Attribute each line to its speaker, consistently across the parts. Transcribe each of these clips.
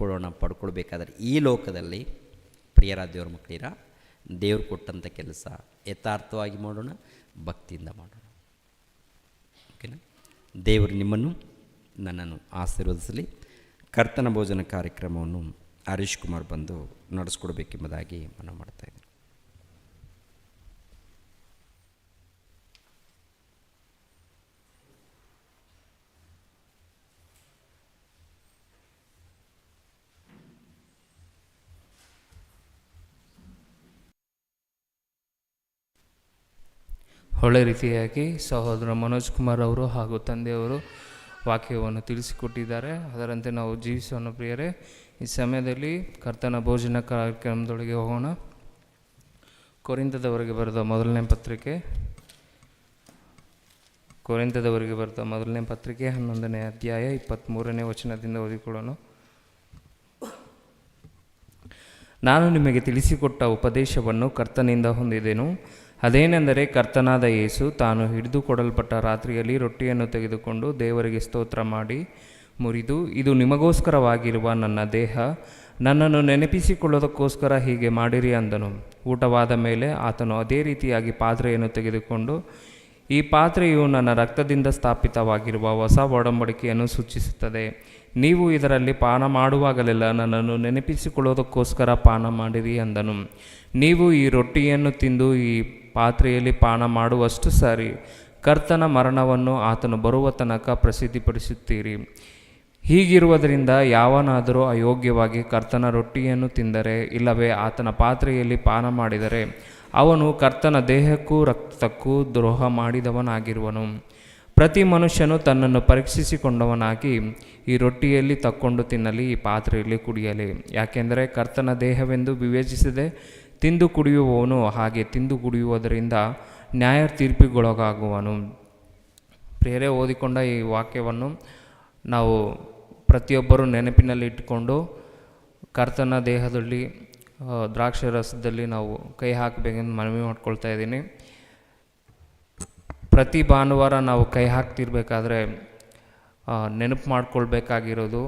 Speaker 1: ಪಡ್ಕೊಳ್ಳೋಣ, ಪಡ್ಕೊಳ್ಬೇಕಾದ್ರೆ ಈ ಲೋಕದಲ್ಲಿ ಪ್ರಿಯರ ದೇವ್ರ ಮಕ್ಕಳಿರ, ದೇವ್ರು ಕೊಟ್ಟಂಥ ಕೆಲಸ ಯಥಾರ್ಥವಾಗಿ ಮಾಡೋಣ, ಭಕ್ತಿಯಿಂದ ಮಾಡೋಣ. ಓಕೆನಾ? ದೇವರು ನಿಮ್ಮನ್ನು, ನನ್ನನ್ನು ಆಶೀರ್ವದಿಸಲಿ. ಕರ್ತನ ಭೋಜನ ಕಾರ್ಯಕ್ರಮವನ್ನು ಹರೀಶ್ ಕುಮಾರ್ ಬಂದು ನಡೆಸ್ಕೊಡ್ಬೇಕೆಂಬುದಾಗಿ ಮನವಿ ಮಾಡ್ತಾ
Speaker 2: ಒಳ್ಳೆ ರೀತಿಯಾಗಿ ಸಹೋದರ ಮನೋಜ್ ಕುಮಾರ್ ಅವರು ಹಾಗೂ ತಂದೆಯವರು ವಾಕ್ಯವನ್ನು ತಿಳಿಸಿಕೊಟ್ಟಿದ್ದಾರೆ. ಅದರಂತೆ ನಾವು ಜೀವಿಸೋಣ ಪ್ರಿಯರೇ, ಈ ಸಮಯದಲ್ಲಿ ಕರ್ತನ ಭೋಜನ ಕಾರ್ಯಕ್ರಮದೊಳಗೆ ಹೋಗೋಣ. ಕೊರಿಂತದವರೆಗೆ ಬರೆದ ಮೊದಲನೇ ಪತ್ರಿಕೆ. ಕೊರಿಂತದವರೆಗೆ ಬರೆದ ಮೊದಲನೇ ಪತ್ರಿಕೆ ಹನ್ನೊಂದನೇ ಅಧ್ಯಾಯ ಇಪ್ಪತ್ತ್ಮೂರನೇ ವಚನದಿಂದ ಓದಿಕೊಳ್ಳೋಣ. ನಾನು ನಿಮಗೆ ತಿಳಿಸಿಕೊಟ್ಟ ಉಪದೇಶವನ್ನು ಕರ್ತನಿಂದ ಹೊಂದಿದೆನು. ಅದೇನೆಂದರೆ ಕರ್ತನಾದ ಯೇಸು ತಾನು ಹಿಡಿದುಕೊಡಲ್ಪಟ್ಟ ರಾತ್ರಿಯಲ್ಲಿ ರೊಟ್ಟಿಯನ್ನು ತೆಗೆದುಕೊಂಡು ದೇವರಿಗೆ ಸ್ತೋತ್ರ ಮಾಡಿ ಮುರಿದು, ಇದು ನಿಮಗೋಸ್ಕರವಾಗಿರುವ ನನ್ನ ದೇಹ, ನನ್ನನ್ನು ನೆನಪಿಸಿಕೊಳ್ಳೋದಕ್ಕೋಸ್ಕರ ಹೀಗೆ ಮಾಡಿರಿ ಅಂದನು. ಊಟವಾದ ಮೇಲೆ ಆತನು ಅದೇ ರೀತಿಯಾಗಿ ಪಾತ್ರೆಯನ್ನು ತೆಗೆದುಕೊಂಡು, ಈ ಪಾತ್ರೆಯು ನನ್ನ ರಕ್ತದಿಂದ ಸ್ಥಾಪಿತವಾಗಿರುವ ಹೊಸ ಒಡಂಬಡಿಕೆಯನ್ನು ಸೂಚಿಸುತ್ತದೆ. ನೀವು ಇದರಲ್ಲಿ ಪಾನ ಮಾಡುವಾಗಲೆಲ್ಲ ನನ್ನನ್ನು ನೆನಪಿಸಿಕೊಳ್ಳೋದಕ್ಕೋಸ್ಕರ ಪಾನ ಮಾಡಿರಿ ಅಂದನು. ನೀವು ಈ ರೊಟ್ಟಿಯನ್ನು ತಿಂದು, ಈ ಪಾತ್ರೆಯಲ್ಲಿ ಪಾನ ಮಾಡುವಷ್ಟು ಸಾರಿ. ಕರ್ತನ ಮರಣವನ್ನು ಆತನು ಬರುವ ತನಕ ಪ್ರಸಿದ್ಧಿಪಡಿಸುತ್ತೀರಿ. ಹೀಗಿರುವುದರಿಂದ ಯಾವನಾದರೂ ಅಯೋಗ್ಯವಾಗಿ ಕರ್ತನ ರೊಟ್ಟಿಯನ್ನು ತಿಂದರೆ, ಇಲ್ಲವೇ ಆತನ ಪಾತ್ರೆಯಲ್ಲಿ ಪಾನ ಮಾಡಿದರೆ, ಅವನು ಕರ್ತನ ದೇಹಕ್ಕೂ ರಕ್ತಕ್ಕೂ ದ್ರೋಹ ಮಾಡಿದವನಾಗಿರುವನು. ಪ್ರತಿ ಮನುಷ್ಯನು ತನ್ನನ್ನು ಪರೀಕ್ಷಿಸಿಕೊಂಡವನಾಗಿ ಈ ರೊಟ್ಟಿಯಲ್ಲಿ ತಕ್ಕೊಂಡು ತಿನ್ನಲಿ, ಈ ಪಾತ್ರೆಯಲ್ಲಿ ಕುಡಿಯಲಿ. ಯಾಕೆಂದರೆ ಕರ್ತನ ದೇಹವೆಂದು ವಿವೇಚಿಸದೆ ತಿಂದು ಕುಡಿಯುವವನು ಹಾಗೆ ತಿಂದು ಕುಡಿಯುವುದರಿಂದ ನ್ಯಾಯ ತೀರ್ಪಿಗೊಳಗಾಗುವನು ಪ್ರೇರೆ, ಓದಿಕೊಂಡ ಈ ವಾಕ್ಯವನ್ನು ನಾವು ಪ್ರತಿಯೊಬ್ಬರೂ ನೆನಪಿನಲ್ಲಿ ಇಟ್ಟುಕೊಂಡು ಕರ್ತನ ದೇಹದಲ್ಲಿ ದ್ರಾಕ್ಷಿ ರಸದಲ್ಲಿ ನಾವು ಕೈ ಹಾಕಬೇಕೆಂದು ಮನವಿ ಮಾಡ್ಕೊಳ್ತಾ ಇದ್ದೀನಿ. ಪ್ರತಿ ಭಾನುವಾರ ನಾವು ಕೈ ಹಾಕ್ತಿರ್ಬೇಕಾದ್ರೆ ನೆನಪು ಮಾಡ್ಕೊಳ್ಬೇಕಾಗಿರೋದು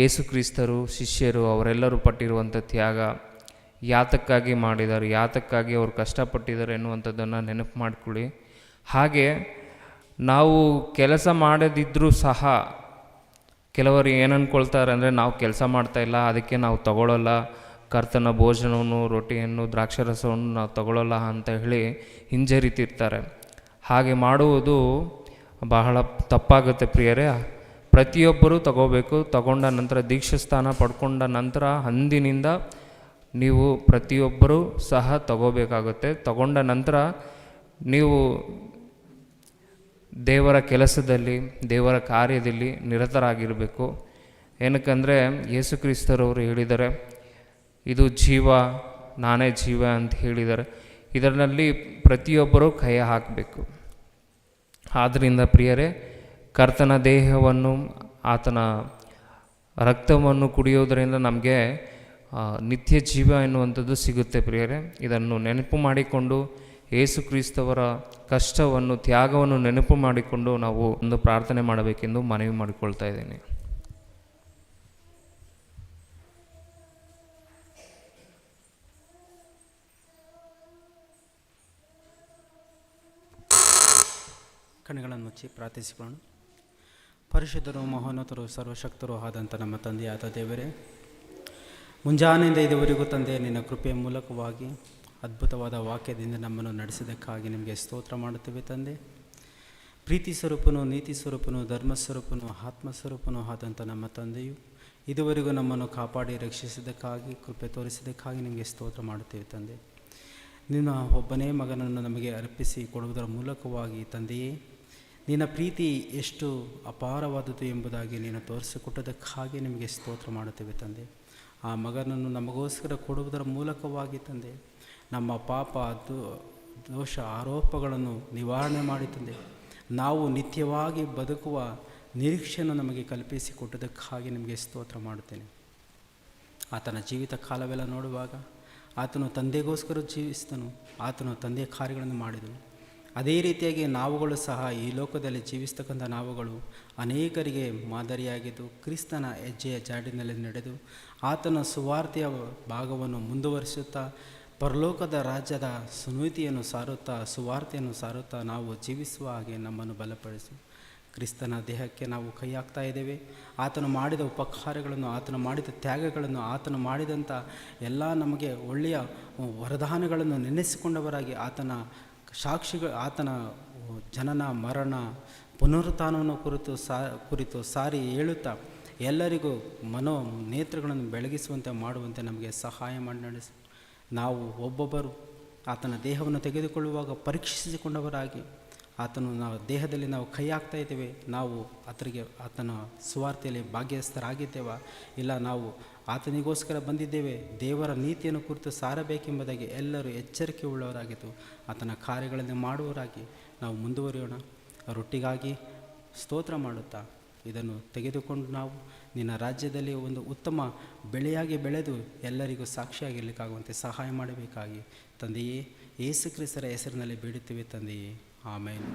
Speaker 2: ಯೇಸುಕ್ರಿಸ್ತರು ಶಿಷ್ಯರು, ಅವರೆಲ್ಲರೂ ಪಟ್ಟಿರುವಂಥ ತ್ಯಾಗ. ಯಾತಕ್ಕಾಗಿ ಮಾಡಿದ್ದಾರೆ, ಯಾತಕ್ಕಾಗಿ ಅವರು ಕಷ್ಟಪಟ್ಟಿದ್ದಾರೆ ಎನ್ನುವಂಥದ್ದನ್ನು ನೆನಪು ಮಾಡಿಕೊಳ್ಳಿ. ಹಾಗೆ ನಾವು ಕೆಲಸ ಮಾಡದಿದ್ದರೂ ಸಹ ಕೆಲವರು ಏನು ಅಂದ್ಕೊಳ್ತಾರೆ ಅಂದರೆ ನಾವು ಕೆಲಸ ಮಾಡ್ತಾ ಇಲ್ಲ, ಅದಕ್ಕೆ ನಾವು ತಗೊಳ್ಳೋಲ್ಲ ಕರ್ತನ ಭೋಜನವನ್ನು, ರೊಟ್ಟಿಯನ್ನು, ದ್ರಾಕ್ಷರಸವನ್ನು ನಾವು ತಗೊಳ್ಳೋಲ್ಲ ಅಂತ ಹೇಳಿ ಹಿಂಜರಿತಿರ್ತಾರೆ. ಹಾಗೆ ಮಾಡುವುದು ಬಹಳ ತಪ್ಪಾಗುತ್ತೆ ಪ್ರಿಯರೇ. ಪ್ರತಿಯೊಬ್ಬರೂ ತಗೋಬೇಕು, ತಗೊಂಡ ನಂತರ ದೀಕ್ಷಾಸ್ಥಾನ ಪಡ್ಕೊಂಡ ನಂತರ ಅಂದಿನಿಂದ ನೀವು ಪ್ರತಿಯೊಬ್ಬರೂ ಸಹ ತಗೋಬೇಕಾಗುತ್ತೆ. ತಗೊಂಡ ನಂತರ ನೀವು ದೇವರ ಕೆಲಸದಲ್ಲಿ, ದೇವರ ಕಾರ್ಯದಲ್ಲಿ ನಿರತರಾಗಿರಬೇಕು. ಏನಕ್ಕಂದರೆ ಯೇಸು ಕ್ರಿಸ್ತರವರು ಹೇಳಿದ್ದಾರೆ ಇದು ಜೀವ, ನಾನೇ ಜೀವ ಅಂತ ಹೇಳಿದ್ದಾರೆ ಇದರಲ್ಲಿ ಪ್ರತಿಯೊಬ್ಬರೂ ಕೈ ಹಾಕಬೇಕು. ಆದ್ದರಿಂದ ಪ್ರಿಯರೇ, ಕರ್ತನ ದೇಹವನ್ನು, ಆತನ ರಕ್ತವನ್ನು ಕುಡಿಯೋದರಿಂದ ನಮಗೆ ನಿತ್ಯ ಜೀವ ಎನ್ನುವಂಥದ್ದು ಸಿಗುತ್ತೆ ಪ್ರಿಯರೇ. ಇದನ್ನು ನೆನಪು ಮಾಡಿಕೊಂಡು ಯೇಸು ಕ್ರಿಸ್ತವರ ಕಷ್ಟವನ್ನು, ತ್ಯಾಗವನ್ನು ನೆನಪು ಮಾಡಿಕೊಂಡು ನಾವು ಒಂದು ಪ್ರಾರ್ಥನೆ ಮಾಡಬೇಕೆಂದು ಮನವಿ ಮಾಡಿಕೊಳ್ತಾ ಇದ್ದೀನಿ.
Speaker 3: ಕಣ್ಣುಗಳನ್ನು ಮುಚ್ಚಿ ಪ್ರಾರ್ಥಿಸಿಕೊಂಡು ಪರಿಶುದ್ಧರು, ಮಹೋನ್ನತರು, ಸರ್ವಶಕ್ತರು ಆದಂಥ ನಮ್ಮ ತಂದೆಯಾದ ದೇವರೇ ಮುಂಜಾನೆಯಿಂದ ಇದುವರೆಗೂ ತಂದೆ, ನಿನ್ನ ಕೃಪೆಯ ಮೂಲಕವಾಗಿ ಅದ್ಭುತವಾದ ವಾಕ್ಯದಿಂದ ನಮ್ಮನ್ನು ನಡೆಸಿದ್ದಕ್ಕಾಗಿ ನಿಮಗೆ ಸ್ತೋತ್ರ ಮಾಡುತ್ತೇವೆ ತಂದೆ. ಪ್ರೀತಿ ಸ್ವರೂಪನು, ನೀತಿ ಸ್ವರೂಪನು, ಧರ್ಮ ಸ್ವರೂಪನು, ಆತ್ಮ ಸ್ವರೂಪನು ಆದಂಥ ನಮ್ಮ ತಂದೆಯು ಇದುವರೆಗೂ ನಮ್ಮನ್ನು ಕಾಪಾಡಿ ರಕ್ಷಿಸಿದ್ದಕ್ಕಾಗಿ, ಕೃಪೆ ತೋರಿಸಿದ್ದಕ್ಕಾಗಿ ನಿಮಗೆ ಸ್ತೋತ್ರ ಮಾಡುತ್ತೇವೆ ತಂದೆ. ನಿನ್ನ ಒಬ್ಬನೇ ಮಗನನ್ನು ನಮಗೆ ಅರ್ಪಿಸಿ ಕೊಡುವುದರ ಮೂಲಕವಾಗಿ ತಂದೆಯೇ, ನಿನ್ನ ಪ್ರೀತಿ ಎಷ್ಟು ಅಪಾರವಾದದ್ದು ಎಂಬುದಾಗಿ ನೀನು ತೋರಿಸಿಕೊಟ್ಟದಕ್ಕಾಗಿ ನಿಮಗೆ ಸ್ತೋತ್ರ ಮಾಡುತ್ತೇವೆ ತಂದೆ. ಆ ಮಗನನ್ನು ನಮಗೋಸ್ಕರ ಕೊಡುವುದರ ಮೂಲಕವಾಗಿ ತಂದೆ. ನಮ್ಮ ಪಾಪ ದೋಷ ಆರೋಪಗಳನ್ನು ನಿವಾರಣೆ ಮಾಡಿ ತಂದೆ. ನಾವು ನಿತ್ಯವಾಗಿ ಬದುಕುವ ನಿರೀಕ್ಷೆಯನ್ನು ನಮಗೆ ಕಲ್ಪಿಸಿಕೊಟ್ಟದಕ್ಕಾಗಿ ನಿಮಗೆ ಸ್ತೋತ್ರ ಮಾಡುತ್ತೇನೆ. ಆತನ ಜೀವಿತ ಕಾಲವೆಲ್ಲ ನೋಡುವಾಗ ಆತನು ತಂದೆಗೋಸ್ಕರ ಜೀವಿಸಿದನು, ಆತನು ತಂದೆಯ ಕಾರ್ಯಗಳನ್ನು ಮಾಡಿದನು. ಅದೇ ರೀತಿಯಾಗಿ ನಾವುಗಳು ಸಹ ಈ ಲೋಕದಲ್ಲಿ ಜೀವಿಸ್ತಕ್ಕಂಥ ನಾವುಗಳು ಅನೇಕರಿಗೆ ಮಾದರಿಯಾಗಿದ್ದು ಕ್ರಿಸ್ತನ ಹೆಜ್ಜೆಯ ಜಾಡಿನಲ್ಲಿ ನಡೆದು ಆತನ ಸುವಾರ್ತೆಯ ಭಾಗವನ್ನು ಮುಂದುವರಿಸುತ್ತಾ ಪರಲೋಕದ ರಾಜ್ಯದ ಸುನೀತಿಯನ್ನು ಸಾರುತ್ತಾ ಸುವಾರ್ತೆಯನ್ನು ಸಾರುತ್ತಾ ನಾವು ಜೀವಿಸುವ ಹಾಗೆ ನಮ್ಮನ್ನು ಬಲಪಡಿಸು. ಕ್ರಿಸ್ತನ ದೇಹಕ್ಕೆ ನಾವು ಕೈ ಹಾಕ್ತಾ ಇದ್ದೇವೆ. ಆತನು ಮಾಡಿದ ಉಪಕಾರಗಳನ್ನು, ಆತನು ಮಾಡಿದ ತ್ಯಾಗಗಳನ್ನು, ಆತನು ಮಾಡಿದಂಥ ಎಲ್ಲ ನಮಗೆ ಒಳ್ಳೆಯ ವರದಾನಗಳನ್ನು ನೆನೆಸಿಕೊಂಡವರಾಗಿ ಆತನ ಸಾಕ್ಷಿಗಳು ಆತನ ಜನನ, ಮರಣ, ಪುನರುತ್ಥಾನವನ್ನು ಕುರಿತು ಸಾ, ಕುರಿತು ಸಾರಿ ಹೇಳುತ್ತಾ, ಎಲ್ಲರಿಗೂ ಮನೋ ನೇತ್ರಗಳನ್ನು ಬೆಳಗಿಸುವಂತೆ ಮಾಡುವಂತೆ ನಮಗೆ ಸಹಾಯ ಮಾಡಿ ನಡೆಸಿ, ನಾವು ಒಬ್ಬೊಬ್ಬರು ಆತನ ದೇಹವನ್ನು ತೆಗೆದುಕೊಳ್ಳುವಾಗ ಪರೀಕ್ಷಿಸಿಕೊಂಡವರಾಗಿ, ಆತನು ನಾವು ದೇಹದಲ್ಲಿ ನಾವು ಕೈ ಹಾಕ್ತಾ ಇದ್ದೇವೆ, ನಾವು ಆತನಿಗೆ ಆತನ ಸುವಾರ್ತೆಯಲ್ಲಿ ಭಾಗ್ಯಸ್ಥರಾಗಿದ್ದೇವ, ಇಲ್ಲ ನಾವು ಆತನಿಗೋಸ್ಕರ ಬಂದಿದ್ದೇವೆ. ದೇವರ ನೀತಿಯನ್ನು ಕುರಿತು ಸಾರಬೇಕೆಂಬುದಾಗಿ ಎಲ್ಲರೂ ಎಚ್ಚರಿಕೆ ಉಳ್ಳವರಾಗಿದ್ದು, ಆತನ ಕಾರ್ಯಗಳನ್ನು ಮಾಡುವವರಾಗಿ ನಾವು ಮುಂದುವರಿಯೋಣ. ರೊಟ್ಟಿಗಾಗಿ ಸ್ತೋತ್ರ ಮಾಡುತ್ತಾ, ಇದನ್ನು ತೆಗೆದುಕೊಂಡು ನಾವು ನಿನ್ನ ರಾಜ್ಯದಲ್ಲಿ ಒಂದು ಉತ್ತಮ ಬೆಳೆಯಾಗಿ ಬೆಳೆದು ಎಲ್ಲರಿಗೂ ಸಾಕ್ಷಿಯಾಗಿರಲಿಕ್ಕಾಗುವಂತೆ ಸಹಾಯ ಮಾಡಬೇಕಾಗಿ ತಂದೆಯೇ, ಯೇಸು ಕ್ರಿಸ್ತರ ಹೆಸರಿನಲ್ಲಿ ಬೇಡುತ್ತೇವೆ ತಂದೆಯೇ. ಆಮೇಲೆ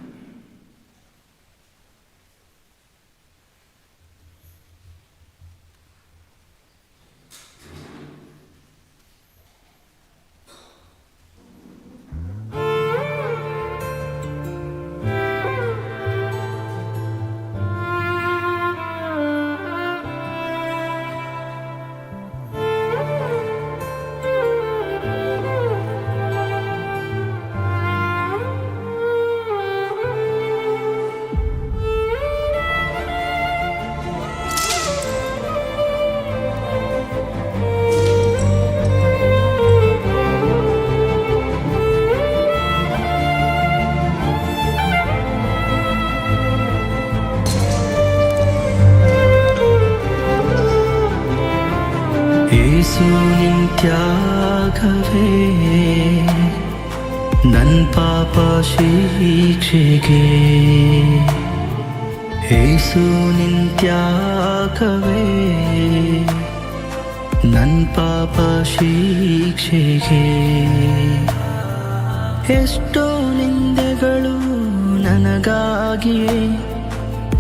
Speaker 4: ಶಿಕ್ಷೆಗೆ ಎಷ್ಟೋ ನಿಂದೆಗಳು ನನಗಾಗಿಯೇ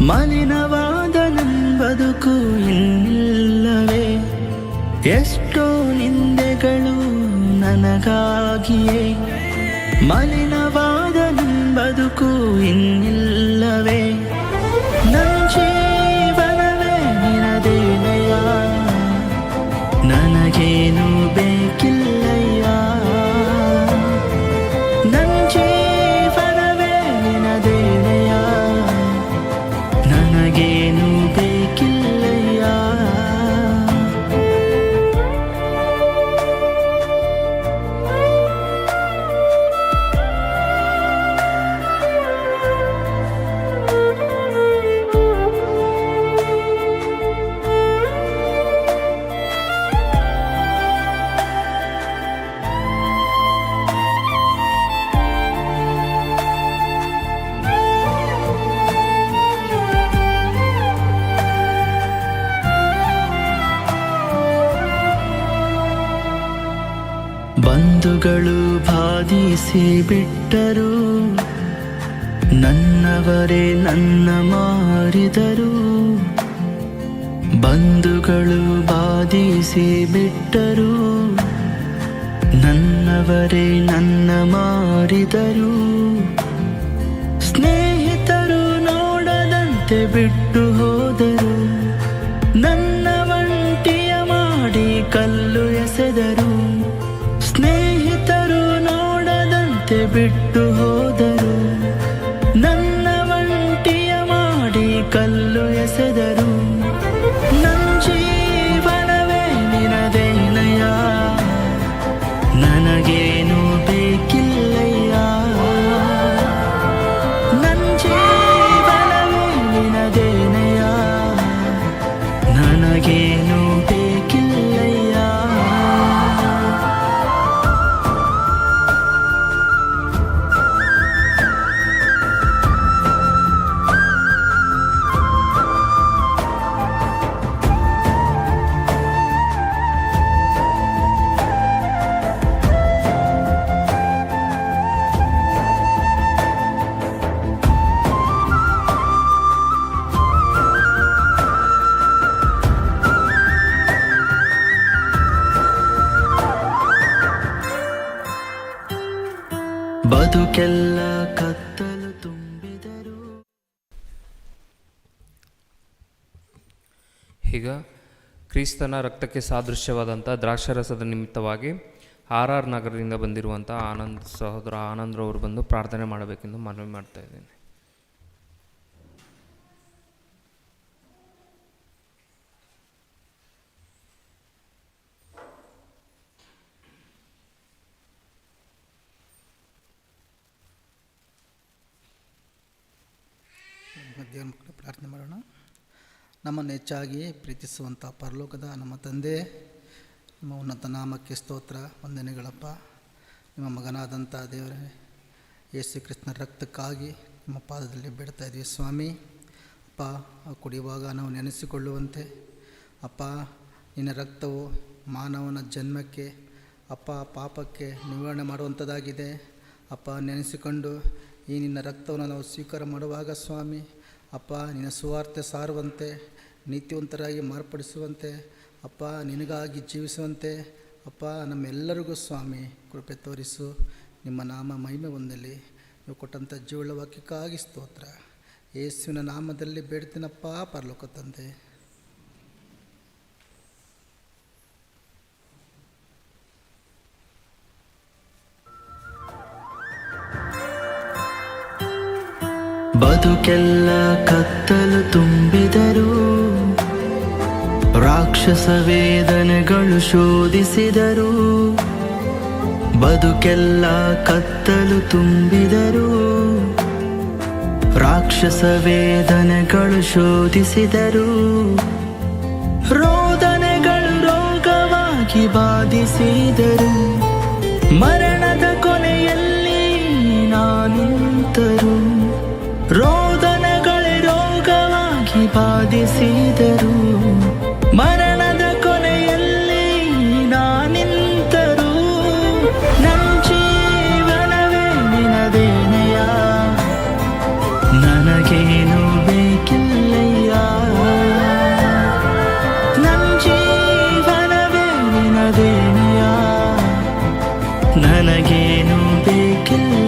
Speaker 4: ಮಲಿನವಾದ ನನ್ನ ಬದುಕು ಇನ್ನಿಲ್ಲವೇ? ಎಷ್ಟೋ ನಿಂದೆಗಳು ನನಗಾಗಿಯೇ ಮಲಿನವಾದ ನನ್ನ ಬದುಕು ಇನ್ನಿಲ್ಲವೇ? kill ಬಿಟ್ಟರು, ನನ್ನವರೇ ನನ್ನ ಮಾರಿದರು, ಬಂಧುಗಳು ಬಾಧಿಸಿ ಬಿಟ್ಟರು, ನನ್ನವರೇ ನನ್ನ ಮಾರಿದರು, ಸ್ನೇಹಿತರು ನೋಡದಂತೆ ಬಿಟ್ಟು ಹೋದರು, ನನ್ನ ಒಂಟಿಯ ಮಾಡಿ ಕಲ್ಲು ಎಸೆದರು. ಬಿಟ್ಟು ಹೋದರು ಬದುಕೆಲ್ಲ ಕತ್ತಲು ತುಂಬಿದರು.
Speaker 2: ಈಗ ಕ್ರಿಸ್ತನ ರಕ್ತಕ್ಕೆ ಸಾದೃಶ್ಯವಾದಂಥ ದ್ರಾಕ್ಷರಸದ ನಿಮಿತ್ತವಾಗಿ ಆರ್ ಆರ್ ನಗರದಿಂದ ಬಂದಿರುವಂಥ ಆನಂದ್ ಸಹೋದರ ಆನಂದ್ರವರು ಬಂದು ಪ್ರಾರ್ಥನೆ ಮಾಡಬೇಕೆಂದು ಮನವಿ ಮಾಡ್ತಾ ಇದ್ದೇನೆ
Speaker 5: ದೇವರ ಮಕ್ಕಳು ಪ್ರಾರ್ಥನೆ ಮಾಡೋಣ ನಮ್ಮನ್ನು ಹೆಚ್ಚಾಗಿ ಪ್ರೀತಿಸುವಂಥ ಪರಲೋಕದ ನಮ್ಮ ತಂದೆ, ನಿಮ್ಮ ಉನ್ನತ ನಾಮಕ್ಕೆ ಸ್ತೋತ್ರ, ವಂದನೆಗಳಪ್ಪ. ನಿಮ್ಮ ಮಗನಾದಂಥ ದೇವರೇ, ಯೇಸು ಕೃಷ್ಣ ರಕ್ತಕ್ಕಾಗಿ ನಿಮ್ಮ ಪಾದದಲ್ಲಿ ಬಿಡ್ತಾ ಇದ್ದೀವಿ ಸ್ವಾಮಿ. ಅಪ್ಪ ಕುಡಿಯುವಾಗ ನಾವು ನೆನೆಸಿಕೊಳ್ಳುವಂತೆ. ಅಪ್ಪ, ನಿನ್ನ ರಕ್ತವು ಮಾನವನ ಜನ್ಮಕ್ಕೆ, ಅಪ್ಪ, ಪಾಪಕ್ಕೆ ನಿವಾರಣೆ ಮಾಡುವಂಥದ್ದಾಗಿದೆ. ಅಪ್ಪ, ನೆನೆಸಿಕೊಂಡು ಈ ನಿನ್ನ ರಕ್ತವನ್ನು ನಾವು ಸ್ವೀಕಾರ ಮಾಡುವಾಗ ಸ್ವಾಮಿ. ಅಪ್ಪ, ನಿನ್ನ ಸುವಾರ್ತೆ ಸಾರುವಂತೆ. ನೀತಿವಂತರಾಗಿ ಮಾರ್ಪಡಿಸುವಂತೆ, ಅಪ್ಪ, ನಿನಗಾಗಿ ಜೀವಿಸುವಂತೆ, ಅಪ್ಪ, ನಮ್ಮೆಲ್ಲರಿಗೂ ಸ್ವಾಮಿ, ಕೃಪೆ ತೋರಿಸು. ನಿಮ್ಮ ನಾಮ ಮಹಿಮೆ ಹೊಂದಲಿ. ನೀವು ಕೊಟ್ಟಂಥ ಜೀವಳ ವಾಕ್ಯಕ್ಕಾಗಿ ಸ್ತೋತ್ರ. ಯೇಸುವಿನ ನಾಮದಲ್ಲಿ ಬೇಡ್ತೀನಪ್ಪ, ಪರಲೋಕ ತಂದೆ.
Speaker 4: ಬದುಕೆಲ್ಲ ಕತ್ತಲು ತುಂಬಿದರು ರಾಕ್ಷಸ ವೇದನೆಗಳು ಶೋಧಿಸಿದರು. ಬದುಕೆಲ್ಲ ಕತ್ತಲು ತುಂಬಿದರು. ರಾಕ್ಷಸ ವೇದನೆಗಳು ಶೋಧಿಸಿದರು. ರೋದನೆಗಳು ರೋಗವಾಗಿ ಬಾಧಿಸಿದರು. ಮರಣದ ಕೊನೆಯಲ್ಲಿ ನಾನಿಂತರು. ರೋದನಗಳೇ ರೋಗವಾಗಿ ಬಾಧಿಸಿದರು ನನಗೇನು ಬೇಕಿಲ್ಲಯ್ಯ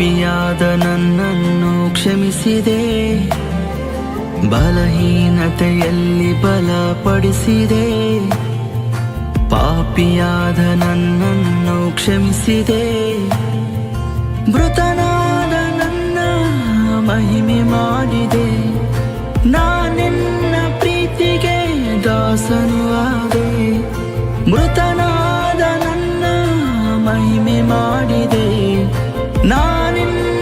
Speaker 4: ಪಾಪಿಯಾದ ನನ್ನನ್ನು ಕ್ಷಮಿಸಿದೆ. ಬಲಹೀನತೆಯಲ್ಲಿ ಬಲಪಡಿಸಿದೆ. ಪಾಪಿಯಾದ ನನ್ನನ್ನು ಕ್ಷಮಿಸಿದೆ. ಮೃತನಾದ ನನ್ನ ಮಹಿಮೆ ಮಾಡಿದೆ. ನಾನೆನ್ನ ಪ್ರೀತಿಗೆ ದಾಸನು ಆದೆ. ಮೃತನಾದ ನನ್ನ ಮಹಿಮೆ ಮಾಡಿದೆ. ನಾನಿನ್ನ ಪ್ರೀತಿಗೆ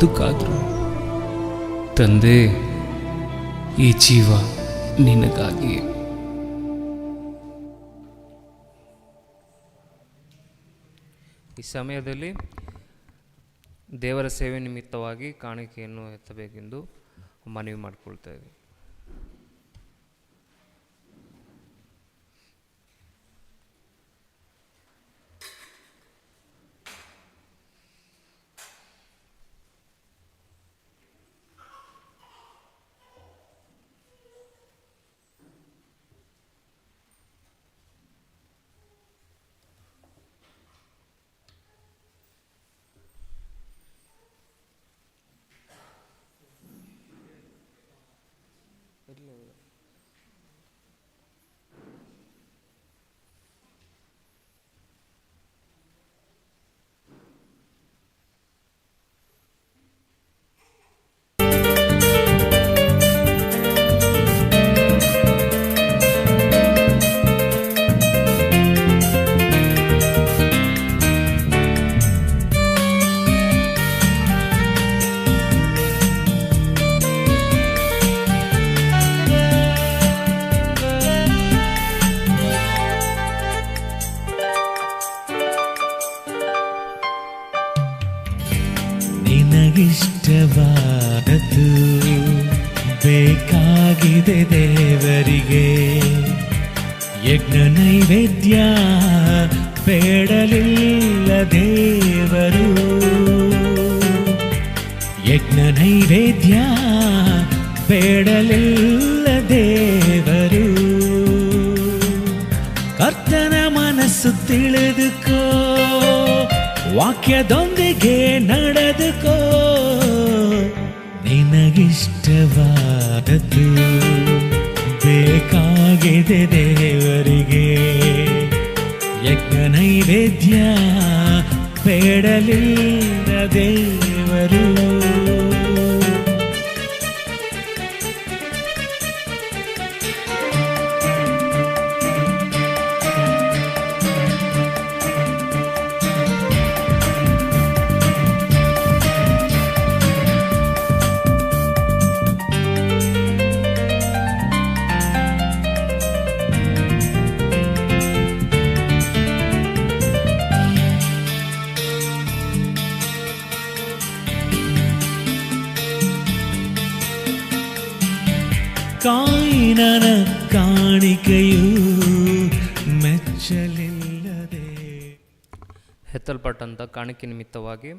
Speaker 6: ಬದುಕಾದ್ರು. ತಂದೆ, ಈ ಜೀವ ನಿನಗಾಗಿ
Speaker 2: ಈ ಸಮಯದಲ್ಲಿ ದೇವರ ಸೇವೆ ನಿಮಿತ್ತವಾಗಿ ಕಾಣಿಕೆಯನ್ನು ಎತ್ತಬೇಕೆಂದು ಮನವಿ ಮಾಡಿಕೊಳ್ತಾ ಇದ್ದೀವಿ
Speaker 7: ಬೇಡಲಿಲ್ಲ ದೇವರು. ಕರ್ತನ ಮನಸ್ಸು ತಿಳಿದುಕೋ ವಾಕ್ಯದೊಂದಿಗೆ ನಡೆದುಕೋ. ನಿನಗಿಷ್ಟವಾದದ್ದು ಬೇಕಾಗಿದೆ ದೇವರಿಗೆ. ಯಜ್ಞ ನೈವೇದ್ಯ ಬೇಡಲಿಲ್ಲ ದೇವರು.
Speaker 2: ಹೆತ್ತಲ್ಪಟ್ಟಂಥ ಕಾಣಿಕೆ ನಿಮಿತ್ತವಾಗಿ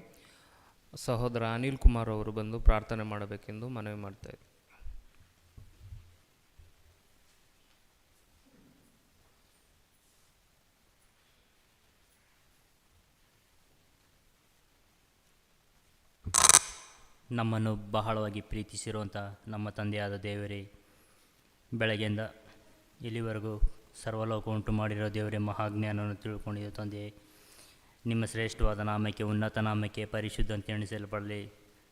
Speaker 2: ಸಹೋದರ ಅನಿಲ್ ಕುಮಾರ್ ಅವರು ಬಂದು ಪ್ರಾರ್ಥನೆ ಮಾಡಬೇಕೆಂದು ಮನವಿ ಮಾಡ್ತಾ ಇದ್ದೆ.
Speaker 8: ನಮ್ಮನ್ನು ಬಹಳವಾಗಿ ಪ್ರೀತಿಸಿರುವಂಥ ನಮ್ಮ ತಂದೆಯಾದ ದೇವರೇ, ಬೆಳಗ್ಗೆಯಿಂದ ಇಲ್ಲಿವರೆಗೂ ಸರ್ವಲೋಕ ಉಂಟು ಮಾಡಿರೋ ದೇವರೇ ಮಹಾಜ್ಞಾನವನ್ನು ತಿಳ್ಕೊಂಡಿರೋ ತಂದೆ ನಿಮ್ಮ ಶ್ರೇಷ್ಠವಾದ ನಾಮಕ್ಕೆ, ಉನ್ನತ ನಾಮಕ್ಕೆ ಪರಿಶುದ್ಧ ಅಂತ ಎಣಿಸಲ್ಪಡಲಿ.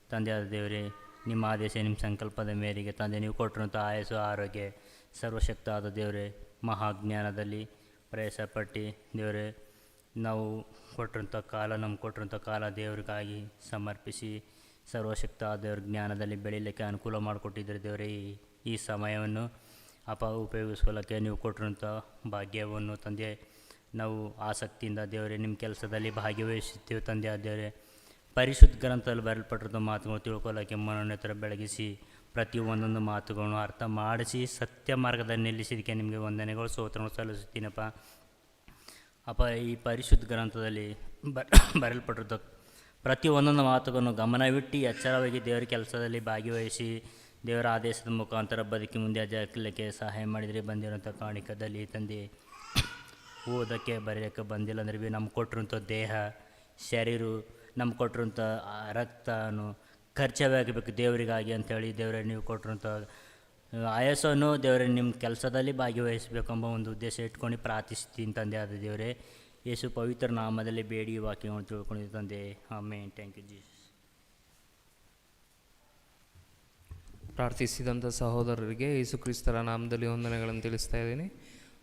Speaker 8: ತಂದೆಯಾದ ದೇವರೇ, ನಿಮ್ಮ ಆದೇಶ, ನಿಮ್ಮ ಸಂಕಲ್ಪದ ಮೇರೆಗೆ ತಂದೆ, ನೀವು ಕೊಟ್ಟಿರುವಂಥ ಆಯಸ್ಸು, ಆರೋಗ್ಯ ಸರ್ವಶಕ್ತ ಆದ ದೇವರೇ, ಮಹಾಜ್ಞಾನದಲ್ಲಿ ಪ್ರಯಾಸಪಟ್ಟು ದೇವರೇ, ನಾವು ಕೊಟ್ಟಿರೋಂಥ ಕಾಲ ನಮ್ಗೆ ಕೊಟ್ಟಿರುವಂಥ ಕಾಲ ದೇವರಿಗಾಗಿ ಸಮರ್ಪಿಸಿ ಸರ್ವಶಕ್ತ ಆದ ದೇವ್ರ ಜ್ಞಾನದಲ್ಲಿ ಬೆಳೀಲಿಕ್ಕೆ ಅನುಕೂಲ ಮಾಡಿಕೊಟ್ಟಿದ್ದರು ದೇವರೇ. ಈ ಸಮಯವನ್ನು ಅಪ ಉಪಯೋಗಿಸ್ಕೊಳ್ಳೋಕ್ಕೆ ನೀವು ಕೊಟ್ಟಿರೋಂಥ ಭಾಗ್ಯವನ್ನು ತಂದೆ, ನಾವು ಆಸಕ್ತಿಯಿಂದ ದೇವರೇ, ನಿಮ್ಮ ಕೆಲಸದಲ್ಲಿ ಭಾಗವಹಿಸುತ್ತೀವಿ ತಂದೆ ಆ ದೇವರೇ. ಪರಿಶುದ್ಧ ಗ್ರಂಥದಲ್ಲಿ ಬರಲ್ಪಟ್ಟಿರೋ ಮಾತುಗಳು ತಿಳ್ಕೊಳ್ಳೋಕ್ಕೆ ಮನೋನ್ನತರ ಬೆಳಗಿಸಿ ಪ್ರತಿ ಒಂದೊಂದು ಮಾತುಗಳನ್ನು ಅರ್ಥ ಮಾಡಿಸಿ ಸತ್ಯ ಮಾರ್ಗದಲ್ಲಿ ನಿಲ್ಲಿಸಿದಕ್ಕೆ ನಿಮಗೆ ವಂದನೆಗಳು ಸೋತ್ರಗಳು ಸಲ್ಲಿಸುತ್ತೀನಪ್ಪ. ಅಪ್ಪ ಈ ಪರಿಶುದ್ಧ ಗ್ರಂಥದಲ್ಲಿ ಬ ಪ್ರತಿ ಒಂದೊಂದು ಮಾತುಗಳನ್ನು ಗಮನವಿಟ್ಟು ಎಚ್ಚರವಾಗಿ ದೇವರ ಕೆಲಸದಲ್ಲಿ ಭಾಗವಹಿಸಿ ದೇವರ ಆದೇಶದ ಮುಖಾಂತರ ಬದುಕಿ ಮುಂದೆ ಜಾಕಲಿಕ್ಕೆ ಸಹಾಯ ಮಾಡಿದರೆ ಬಂದಿರುವಂಥ ಕಾಣಿಕದಲ್ಲಿ ತಂದೆ ಓದೋಕ್ಕೆ ಬರೆಯೋಕ್ಕೆ ಬಂದಿಲ್ಲ ಅಂದ್ರೆ ಭೀ ನಮ್ಗೆ ಕೊಟ್ಟಿರೋಂಥ ದೇಹ, ಶರೀರ, ನಮ್ಗೆ ಕೊಟ್ಟಿರೋಂಥ ಆ ರಕ್ತನು ಖರ್ಚವೇ ಆಗಬೇಕು ದೇವರಿಗಾಗಿ ಅಂಥೇಳಿ ದೇವರೇ ನೀವು ಕೊಟ್ಟಿರೋಂಥ ಆಯಸ್ಸನ್ನು ದೇವರೇ ನಿಮ್ಮ ಕೆಲಸದಲ್ಲಿ ಭಾಗವಹಿಸಬೇಕೆಂಬ ಒಂದು ಉದ್ದೇಶ ಇಟ್ಕೊಂಡು ಪ್ರಾರ್ಥಿಸ್ತೀನಿ ತಂದೆ ಆದ ದೇವರೇ. ಯೇಸು ಪವಿತ್ರ ನಾಮದಲ್ಲಿ ಬೇಡಿ ವಾಕ್ಯವನ್ನು ತಿಳ್ಕೊಂಡಿದ್ದು ತಂದೆ. ಆಮೇನ್. Thank you Jesus.
Speaker 2: ಪ್ರಾರ್ಥಿಸಿದಂಥ ಸಹೋದರರಿಗೆ ಯೇಸುಕ್ರಿಸ್ತರ ನಾಮದಲ್ಲಿ ವಂದನೆಗಳನ್ನು ತಿಳಿಸ್ತಾ ಇದ್ದೀನಿ.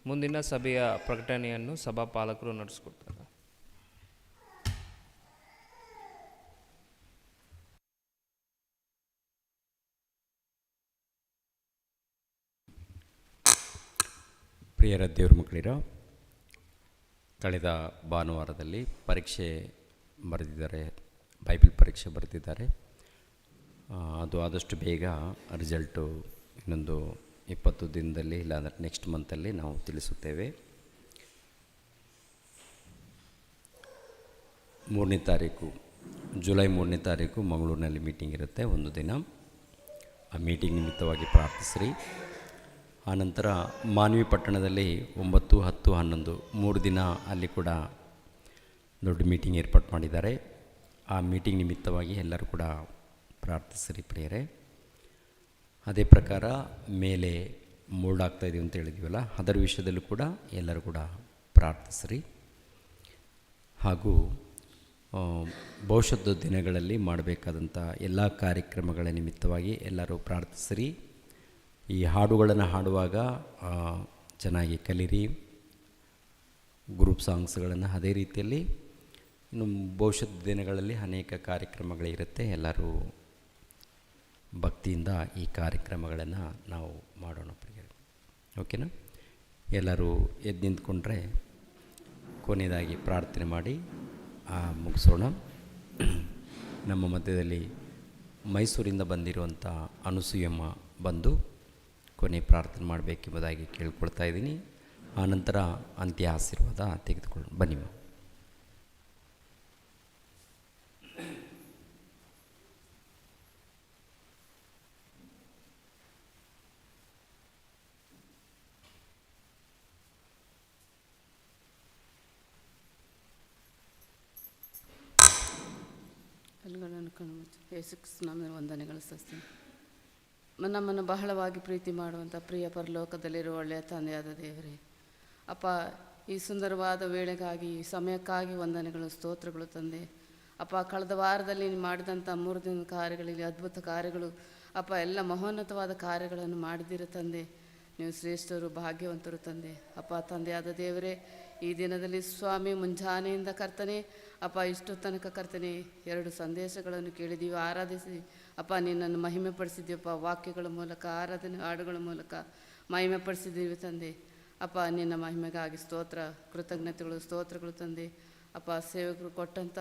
Speaker 2: ಮುಂದಿನ ಸಭೆಯ ಪ್ರಕಟಣೆಯನ್ನು ಸಭಾಪಾಲಕರು ನಡೆಸ್ಕೊಡ್ತಾರೆ.
Speaker 1: ಪ್ರಿಯರ ದೇವ್ರ ಮಕ್ಕಳಿರ, ಕಳೆದ ಭಾನುವಾರದಲ್ಲಿ ಪರೀಕ್ಷೆ ಬರೆದಿದ್ದಾರೆ, ಬೈಬಲ್ ಪರೀಕ್ಷೆ ಬರೆದಿದ್ದಾರೆ. ಅದು ಆದಷ್ಟು ಬೇಗ ರಿಸಲ್ಟು ಇನ್ನೊಂದು ಇಪ್ಪತ್ತು ದಿನದಲ್ಲಿ ಇಲ್ಲಾಂದರೆ ನೆಕ್ಸ್ಟ್ ಮಂತಲ್ಲಿ ನಾವು ತಿಳಿಸುತ್ತೇವೆ. ಮೂರನೇ ತಾರೀಕು, ಜುಲೈ ಮೂರನೇ ತಾರೀಕು ಮಂಗಳೂರಿನಲ್ಲಿ ಮೀಟಿಂಗ್ ಇರುತ್ತೆ, ಒಂದು ದಿನ. ಆ ಮೀಟಿಂಗ್ ನಿಮಿತ್ತವಾಗಿ ಪ್ರಾರ್ಥಿಸ್ರಿ. ಆನಂತರ ಮಾನವಿ ಪಟ್ಟಣದಲ್ಲಿ ಒಂಬತ್ತು, ಹತ್ತು, ಹನ್ನೊಂದು, ಮೂರು ದಿನ ಅಲ್ಲಿ ಕೂಡ ದೊಡ್ಡ ಮೀಟಿಂಗ್ ಏರ್ಪಾಡು ಮಾಡಿದ್ದಾರೆ. ಆ ಮೀಟಿಂಗ್ ನಿಮಿತ್ತವಾಗಿ ಎಲ್ಲರೂ ಕೂಡ ಪ್ರಾರ್ಥಿಸ್ರಿ ಪ್ರಿಯರೇ. ಅದೇ ಪ್ರಕಾರ ಮೇಲೆ ಮೋಲ್ಡ್ ಇದೀವಿ ಅಂತ ಹೇಳಿದ್ವಲ್ಲ, ಅದರ ವಿಷಯದಲ್ಲೂ ಕೂಡ ಎಲ್ಲರೂ ಕೂಡ ಪ್ರಾರ್ಥಿಸ್ರಿ. ಹಾಗೂ ಭವಿಷ್ಯದ ದಿನಗಳಲ್ಲಿ ಮಾಡಬೇಕಾದಂಥ ಎಲ್ಲ ಕಾರ್ಯಕ್ರಮಗಳ ನಿಮಿತ್ತವಾಗಿ ಎಲ್ಲರೂ ಪ್ರಾರ್ಥಿಸಿರಿ. ಈ ಹಾಡುಗಳನ್ನು ಹಾಡುವಾಗ ಚೆನ್ನಾಗಿ ಕಲಿರಿ. ಗ್ರೂಪ್ ಸಾಂಗ್ಸ್ಗಳನ್ನು ಅದೇ ರೀತಿಯಲ್ಲಿ ಇನ್ನು ಭವಿಷ್ಯದ ದಿನಗಳಲ್ಲಿ ಅನೇಕ ಕಾರ್ಯಕ್ರಮಗಳಿರುತ್ತೆ, ಎಲ್ಲರೂ ಭಕ್ತಿಯಿಂದ ಈ ಕಾರ್ಯಕ್ರಮಗಳನ್ನು ನಾವು ಮಾಡೋಣ ಪ್ರಿಯರೇ. ಓಕೆನಾ? ಎಲ್ಲರೂ ಎದ್ದು ನಿಂತ್ಕೊಂಡ್ರೆ ಕೊನೆಯದಾಗಿ ಪ್ರಾರ್ಥನೆ ಮಾಡಿ ಮುಗಿಸೋಣ. ನಮ್ಮ ಮಧ್ಯದಲ್ಲಿ ಮೈಸೂರಿಂದ ಬಂದಿರುವಂಥ ಅನುಸೂಯಮ್ಮ ಬಂದು ಕೊನೆ ಪ್ರಾರ್ಥನೆ ಮಾಡಬೇಕೆಂಬುದಾಗಿ ಕೇಳ್ಕೊಳ್ತಾ ಇದ್ದೀನಿ. ಆನಂತರ ಅಂತ್ಯ ಆಶೀರ್ವಾದ ತೆಗೆದುಕೊಳ್ಳೋಣ. ಬನ್ನಿ
Speaker 9: ಕಣ್ಣು ಕಣ್ಮುಚ್ಚಿ ಯೇಸು ಕ್ರಿಸ್ತನಾಮದ ವಂದನೆಗಳು ಸಸ್ತೀನಿ ನಮ್ಮನ್ನು ಬಹಳವಾಗಿ ಪ್ರೀತಿ ಮಾಡುವಂಥ ಪ್ರಿಯ ಪರಲೋಕದಲ್ಲಿರುವ ಒಳ್ಳೆಯ ತಂದೆಯಾದ ದೇವರೇ. ಅಪ್ಪ, ಈ ಸುಂದರವಾದ ವೇಳೆಗಾಗಿ, ಈ ಸಮಯಕ್ಕಾಗಿ ವಂದನೆಗಳು, ಸ್ತೋತ್ರಗಳು ತಂದೆ. ಅಪ್ಪ, ಕಳೆದ ವಾರದಲ್ಲಿ ನೀನು ಮಾಡಿದಂಥ ಮೂರು ದಿನದ ಕಾರ್ಯಗಳಲ್ಲಿ ಅದ್ಭುತ ಕಾರ್ಯಗಳು, ಅಪ್ಪ, ಎಲ್ಲ ಮಹೋನ್ನತವಾದ ಕಾರ್ಯಗಳನ್ನು ಮಾಡಿದಿರ ತಂದೆ. ನೀವು ಶ್ರೇಷ್ಠರು, ಭಾಗ್ಯವಂತರು ತಂದೆ. ಅಪ್ಪ, ತಂದೆಯಾದ ದೇವರೇ ಈ ದಿನದಲ್ಲಿ ಸ್ವಾಮಿ ಮುಂಜಾನೆಯಿಂದ ಕರ್ತನೆ, ಅಪ್ಪ ಇಷ್ಟು ತನಕ ಕರ್ತನೆ, ಎರಡು ಸಂದೇಶಗಳನ್ನು ಕೇಳಿದೀವಿ, ಆರಾಧಿಸಿ, ಅಪ್ಪ ನಿನ್ನನ್ನು ಮಹಿಮೆ ಪಡಿಸಿದ್ದೀವಪ್ಪ ವಾಕ್ಯಗಳ ಮೂಲಕ, ಆರಾಧನೆ ಹಾಡುಗಳ ಮೂಲಕ ಮಹಿಮೆ ಪಡಿಸಿದ್ದೀವಿ ತಂದೆ. ಅಪ್ಪ ನಿನ್ನ ಮಹಿಮೆಗಾಗಿ ಸ್ತೋತ್ರ, ಕೃತಜ್ಞತೆಗಳು, ಸ್ತೋತ್ರಗಳು ತಂದೆ. ಅಪ್ಪ ಸೇವಕರು ಕೊಟ್ಟಂಥ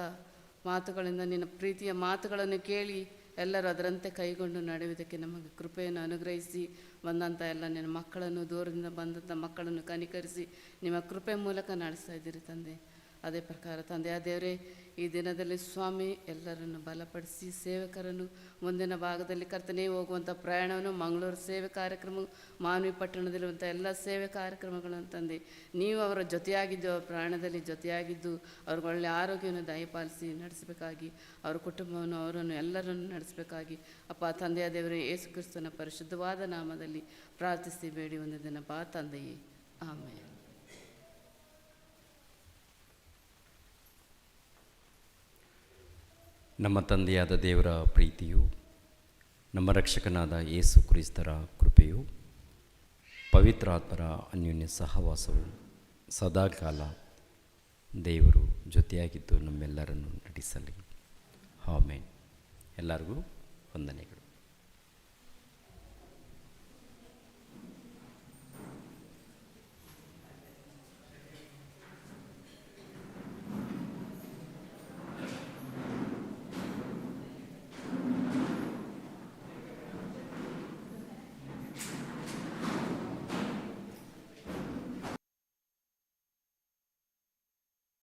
Speaker 9: ಮಾತುಗಳಿಂದ, ನಿನ್ನ ಪ್ರೀತಿಯ ಮಾತುಗಳನ್ನು ಕೇಳಿ ಎಲ್ಲರೂ ಅದರಂತೆ ಕೈಗೊಂಡು ನಡೆಯುವುದಕ್ಕೆ ನಮಗೆ ಕೃಪೆಯನ್ನು ಅನುಗ್ರಹಿಸಿ ಬಂದಂಥ ಎಲ್ಲ ನಿನ್ನ ಮಕ್ಕಳನ್ನು, ದೂರದಿಂದ ಬಂದಂಥ ಮಕ್ಕಳನ್ನು ಕನಿಕರಿಸಿ, ನಿಮ್ಮ ಕೃಪೆ ಮೂಲಕ ನಡೆಸ್ತಾ ಇದ್ದೀರಿ ತಂದೆ. ಅದೇ ಪ್ರಕಾರ ತಂದೆಯ ದೇವರೇ, ಈ ದಿನದಲ್ಲಿ ಸ್ವಾಮಿ, ಎಲ್ಲರನ್ನು ಬಲಪಡಿಸಿ ಸೇವಕರನ್ನು ಮುಂದಿನ ಭಾಗದಲ್ಲಿ ಕರ್ತನೆ, ಹೋಗುವಂಥ ಪ್ರಯಾಣವನ್ನು ಮಂಗಳೂರು ಸೇವೆ ಕಾರ್ಯಕ್ರಮ, ಮಾನವಿ ಪಟ್ಟಣದಲ್ಲಿರುವಂಥ ಎಲ್ಲ ಸೇವೆ ಕಾರ್ಯಕ್ರಮಗಳನ್ನು ತಂದೆ. ನೀವು ಅವರ ಜೊತೆಯಾಗಿದ್ದು, ಅವರ ಪ್ರಯಾಣದಲ್ಲಿ ಜೊತೆಯಾಗಿದ್ದು, ಅವ್ರಿಗೆ ಒಳ್ಳೆಯ ಆರೋಗ್ಯವನ್ನು ದಯಪಾಲಿಸಿ ನಡೆಸಬೇಕಾಗಿ, ಅವರ ಕುಟುಂಬವನ್ನು, ಅವರನ್ನು ಎಲ್ಲರನ್ನು ನಡೆಸಬೇಕಾಗಿ, ಅಪ್ಪ ತಂದೆಯ ದೇವರೇ, ಯೇಸು ಕ್ರಿಸ್ತನ ಪರಿಶುದ್ಧವಾದ ನಾಮದಲ್ಲಿ ಪ್ರಾರ್ಥಿಸಿ, ಬೇಡಿ, ಒಂದು ದಿನ ಬಾ ತಂದೆಯೇ. ಆಮೇಲೆ
Speaker 1: ನಮ್ಮ ತಂದೆಯಾದ ದೇವರ ಪ್ರೀತಿಯು, ನಮ್ಮ ರಕ್ಷಕನಾದ ಯೇಸು ಕ್ರಿಸ್ತರ ಕೃಪೆಯು ಪವಿತ್ರಾತ್ಮರ ಅನ್ಯೋನ್ಯ ಸಹವಾಸವು ಸದಾಕಾಲ ದೇವರು ಜೊತೆಯಾಗಿದ್ದು ನಮ್ಮೆಲ್ಲರನ್ನು ನಟಿಸಲಿ ಆಮೇನ್. ಎಲ್ಲರಿಗೂ ವಂದನೆಗಳು.